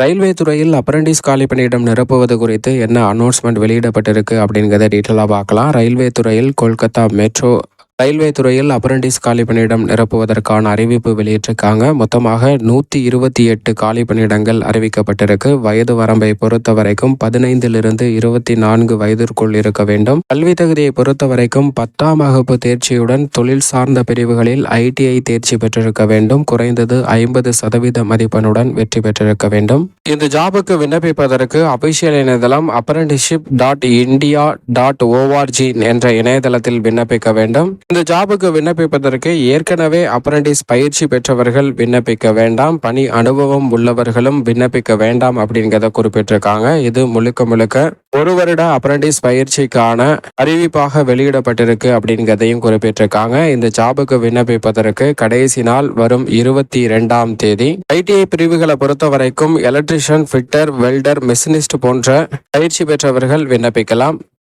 Railway துறையில் apprentice காலி பணியிடம் நிரப்புவது குறித்து என்ன அனௌன்ஸ்மெண்ட் வெளியிடப்பட்டிருக்கு அப்படிங்கிறத டீட்டெயிலாக பார்க்கலாம். ரயில்வே துறையில் கொல்கத்தா மெட்ரோ ரயில்வே துறையில் அப்ரண்டிஸ் காலி பணியிடம் நிரப்புவதற்கான அறிவிப்பு வெளியிட்டிருக்காங்க. மொத்தமாக நூற்றி இருபத்தி எட்டு காலி பணியிடங்கள் அறிவிக்கப்பட்டிருக்கு. வயது வரம்பை பொறுத்த வரைக்கும் பதினைந்திலிருந்து இருபத்தி நான்கு வயதிற்குள் இருக்க வேண்டும். கல்வி தகுதியை பொறுத்த வரைக்கும் பத்தாம் வகுப்பு தேர்ச்சியுடன் தொழில் சார்ந்த பிரிவுகளில் ஐடிஐ தேர்ச்சி பெற்றிருக்க வேண்டும். குறைந்தது ஐம்பது சதவீத மதிப்பெண்ணுடன் வெற்றி பெற்றிருக்க வேண்டும். இந்த ஜாபுக்கு விண்ணப்பிப்பதற்கு அபிஷியல் இணையதளம் apprenticeship dot India dot O R G என்ற இணையதளத்தில் விண்ணப்பிக்க வேண்டும். இந்த ஜாபுக்கு விண்ணப்பிப்பதற்கு ஏற்கனவே அப்ரண்டிஸ் பயிற்சி பெற்றவர்கள் விண்ணப்பிக்க வேண்டாம் பணி அனுபவம் உள்ளவர்களும் விண்ணப்பிக்க வேண்டாம் அப்படிங்கிறத குறிப்பிட்டிருக்காங்க. இது முழுக்க முழுக்க ஒரு வருட அப்ரண்டிஸ் பயிற்சிக்கான அறிவிப்பாக வெளியிடப்பட்டிருக்கு அப்படிங்கிறதையும் குறிப்பிட்டிருக்காங்க. இந்த ஜாபுக்கு விண்ணப்பிப்பதற்கு கடைசி நாள் வரும் இருபத்தி இரண்டாம் தேதி. ஐடிஐ பிரிவுகளை பொறுத்த வரைக்கும் எலக்ட்ரிஷியன் ஃபிட்டர் வெல்டர் மிஷினிஸ்ட் போன்ற பயிற்சி பெற்றவர்கள் விண்ணப்பிக்கலாம்.